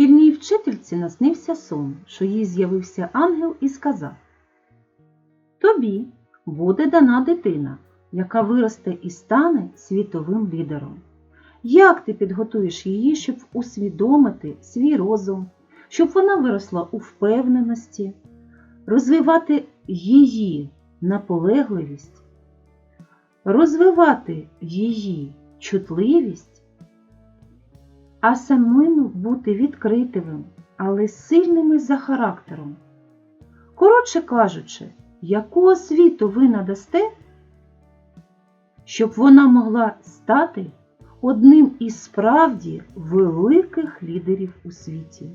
Шкільній вчительці наснився сон, що їй з'явився ангел і сказав Тобі буде дана дитина, яка виросте і стане світовим лідером. Як ти підготуєш її, щоб усвідомити свій розум, щоб вона виросла у впевненості, розвивати її наполегливість, розвивати її чутливість, а самим бути відкритими, але сильними за характером. Коротше кажучи, яку освіту ви надасте, щоб вона могла стати одним із справді великих лідерів у світі.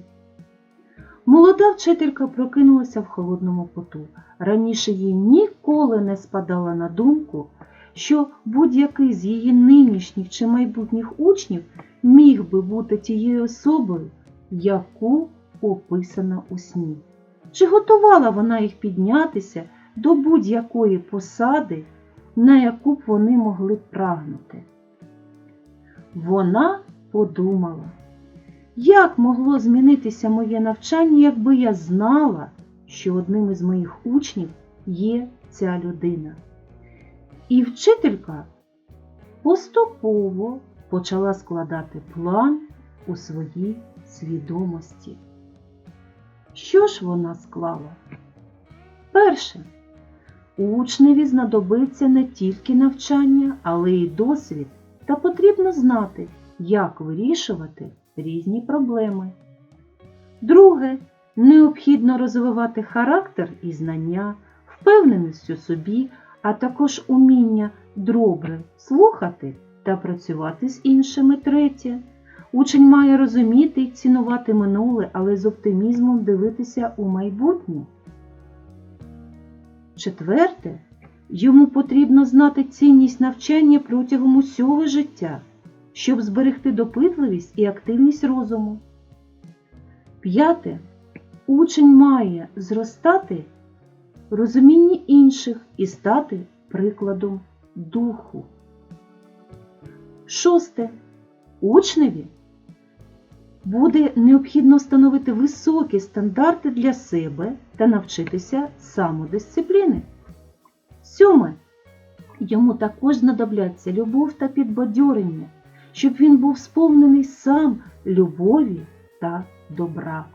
Молода вчителька прокинулася в холодному поту. Раніше їй ніколи не спадала на думку, що будь-який з її нинішніх чи майбутніх учнів міг би бути тією особою, яку описано у сні. Чи готувала вона їх піднятися до будь-якої посади, на яку б вони могли прагнути? Вона подумала, як могло змінитися моє навчання, якби я знала, що одним із моїх учнів є ця людина. І вчителька поступово почала складати план у своїй свідомості. Що ж вона склала? Перше, учневі знадобиться не тільки навчання, але й досвід, та потрібно знати, як вирішувати різні проблеми. Друге, необхідно розвивати характер і знання, впевненість у собі, а також уміння добре слухати та працювати з іншими. Третє. Учень має розуміти і цінувати минуле, але з оптимізмом дивитися у майбутнє. Четверте, йому потрібно знати цінність навчання протягом усього життя, щоб зберегти допитливість і активність розуму. П'яте, учень має зростати розумінні інших і стати прикладом духу. Шосте. Учневі буде необхідно встановити високі стандарти для себе та навчитися самодисципліни. Сьоме. Йому також знадобляться любов та підбадьорення, щоб він був сповнений сам любові та добра.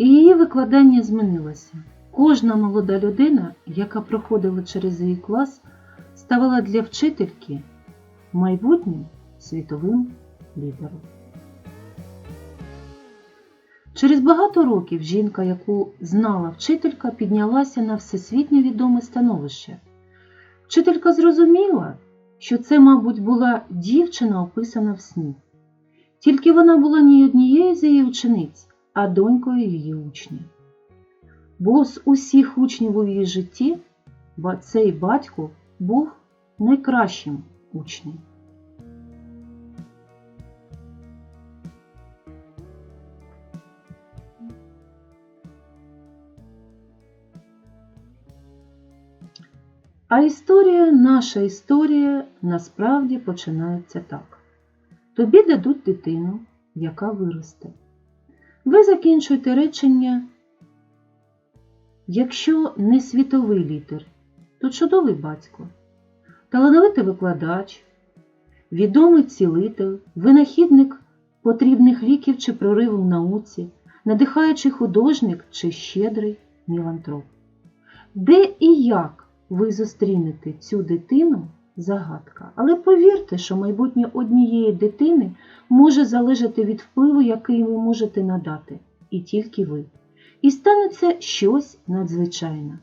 І її викладання змінилося. Кожна молода людина, яка проходила через її клас, ставала для вчительки майбутнім світовим лідером. Через багато років жінка, яку знала вчителька, піднялася на всесвітньо відоме становище. Вчителька зрозуміла, що це, мабуть, була дівчина, описана в сні. Тільки вона була не однією з її учениць, а донькою її учня. Бо з усіх учнів у її житті цей батько був найкращим учнем. А історія, наша історія насправді починається так. Тобі дадуть дитину, яка виросте. Ви закінчуєте речення, якщо не світовий лідер, то чудовий батько, талановитий викладач, відомий цілитель, винахідник потрібних ліків чи прориву в науці, надихаючий художник чи щедрий мілантроп. Де і як ви зустрінете цю дитину загадка. Але повірте, що майбутнє однієї дитини може залежати від впливу, який ви можете надати, і тільки ви. І станеться щось надзвичайне.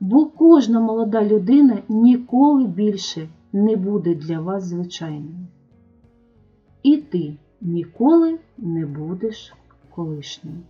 Бо кожна молода людина ніколи більше не буде для вас звичайною. І ти ніколи не будеш колишнім.